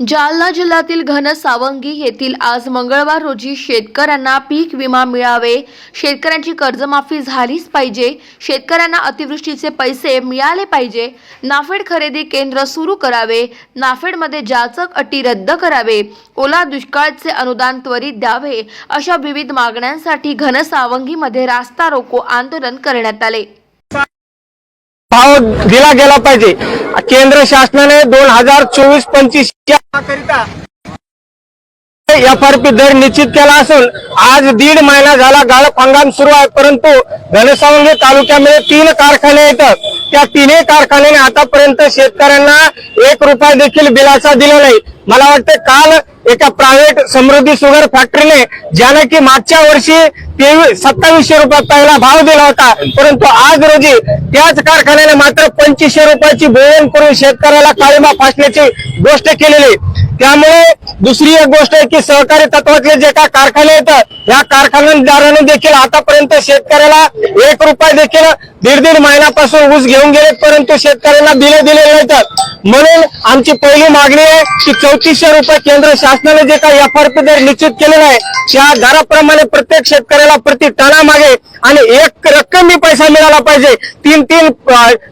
जालना जिल्ह्यातील घनसावंगी येथील आज मंगळवार रोजी शेतकऱ्यांना पीक विमा मिळावे. शेतकऱ्यांची कर्जमाफी झालीच पाहिजे. शेतकऱ्यांना अतिवृष्टीचे पैसे मिळाले पाहिजे. नाफेड खरेदी केंद्र सुरू करावे. नाफेडमध्ये जाचक अटी रद्द करावे. ओला दुष्काळाचे अनुदान त्वरित द्यावे. अशा विविध मागण्यांसाठी घनसावंगीमध्ये रास्ता रोको आंदोलन करण्यात आले. भाव दिला गेला पाहिजे. केंद्र शासनाने दोन हजार चोवीस पंचवीस एफ आर पी दर निश्चित केला असून आज दीड महिना झाला गाळप हंगाम सुरू आहे परंतु घनसावंगी तालुक्यामध्ये तीन कारखाने येतात. त्या तिन्ही कारखान्याने आतापर्यंत शेतकऱ्यांना एक रुपया देखील बिलाचा दिला नाही. मला वाटतं काल एका प्रायव्हेट समृद्धी शुगर फॅक्टरीने ज्याने की मागच्या वर्षी तेवीस सत्तावीसशे रुपये पहिला भाव दिला होता परंतु आज रोजी त्याच कारखान्याने मात्र पंचवीसशे रुपयाची बोवण करून शेतकऱ्याला काळीमा फासण्याची गोष्ट केलेली. त्यामुळे दुसरी एक गोष्ट आहे की सहकारी तत्वातले जे काय कारखाने आहेत या कारखानदारांनी देखील आतापर्यंत शेतकऱ्याला एक रुपये देखील दीड दीड महिन्यापासून ऊस घेऊन गेले परंतु शेतकऱ्यांना दिले दिले नाहीत. म्हणून आमची पहिली मागणी आहे की चौतीसशे रुपये केंद्र शासनाने जे काही एफ आर पी दर निश्चित केलेला आहे त्या दराप्रमाणे प्रत्येक शेतकऱ्याला प्रति टनामागे आणि एक रक्कमी पैसा मिळाला पाहिजे. तीन तीन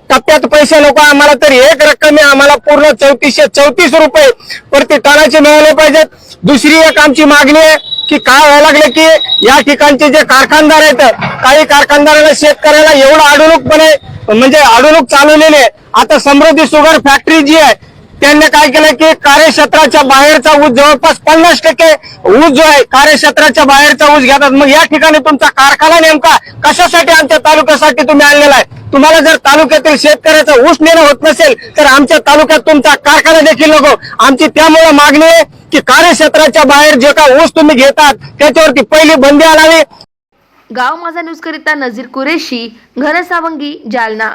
टप्प्यात पैसे नको आम्हाला तर एक रक्कम आम्हाला पूर्ण चौतीसशे चौतीस रुपये प्रति टनाचे मिळाले पाहिजेत. दुसरी एक आमची मागणी आहे की काय व्हायला लागले की या ठिकाणचे जे कारखानदार आहेत काही कारखानदारांना शेतकऱ्याला एवढं अडवणूकपणे म्हणजे अडवणूक चालवलेली आहे. आता समृद्धी शुगर फॅक्टरी जी आहे त्यांनी काय केलं की कार्यक्षेत्राच्या बाहेरचा ऊस जवळपास पन्नास टक्के ऊस जो आहे कार्यक्षेत्राच्या बाहेरचा ऊस घेतात. मग या ठिकाणी तुमचा कारखाना नेमका कशासाठी आमच्या तालुक्यासाठी तुम्ही आणलेला आहे? तुम्हाला जर तालुक्यातील शेतकऱ्याचा ऊस नेणं होत नसेल तर आमच्या तालुक्यात तुमचा कारखाना देखील नको. आमची त्यामुळे मागणी आहे की कार्यक्षेत्राच्या बाहेर जे का ऊस तुम्ही घेतात त्याच्यावरती पहिली बंदी आणावी. गाव माझा न्यूज करिता नजीर कुरेशी घनसावंगी जालना.